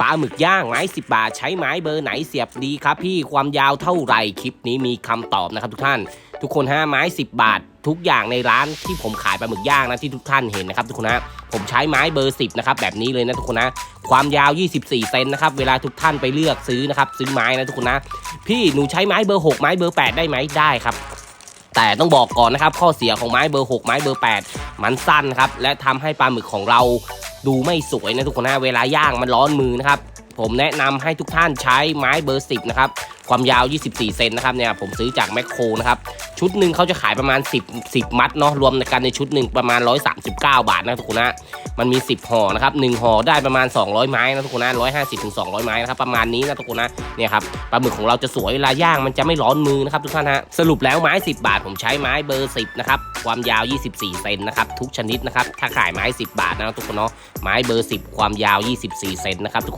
ปลาหมึกย่างไม้10 บาท ใช้ไม้เบอร์ไหนเสียบดีครับพี่ความยาวเท่าไหร่คลิปนี้มีคำตอบนะครับทุกท่าน ทุกคนฮะไม้ 10 บาท ทุกอย่างในร้านที่ผมขายปลาหมึกย่างนะที่ทุกท่านเห็นนะครับทุกคนนะผมใช้ไม้เบอร์ 10นะครับแบบนี้เลยนะทุกคนนะความยาว 24 เซนนะครับเวลาทุกท่านไปเลือกซื้อนะครับซื้อไม้นะทุกคนนะพี่หนูใช้ไม้เบอร์ 6 ไม้เบอร์ 8 ได้ไหมได้ครับแต่ต้องบอกก่อนนะครับข้อเสียของไม้เบอร์ 6 ไม้เบอร์ 8 มันสั้นครับและทำให้ปลาหมึกของเรา ดูไม่สวยนะทุกคนนะเวลาย่างมันร้อนมือนะครับผมแนะนำให้ทุกท่านใช้ไม้เบอร์ 10 นะครับ ความยาว 24 เซนนะครับเนี่ยผมซื้อจากแมคโครนะครับ ชุดหนึ่งเขาจะขายประมาณ 10 10 มัดเนาะรวมกันในชุดหนึ่งประมาณ 139 บาทนะทุกคนนะ มันมี 10ห่อนะครับ1ห่อได้ประมาณ 200 ไม้นะทุกคนนะร้อยห้าสิบถึงสองไม้นะครับประมาณนี้นะทุกคนนะเนี่ยครับปลาหมึกของเราจะสวยเวลาย่างมันจะไม่ร้อนมือนะครับทุกท่านฮะสรุปแล้วไม้ 10 บาทผมใช้ไม้เบอร์ 10นะครับความยาว 24 เซนนะครับทุกชนิดนะครับถ้าขายไม้ 10 บาทนะทุกคนเนาะไม้เบอร์ 10 ความยาว 24 เซนนะครับทุก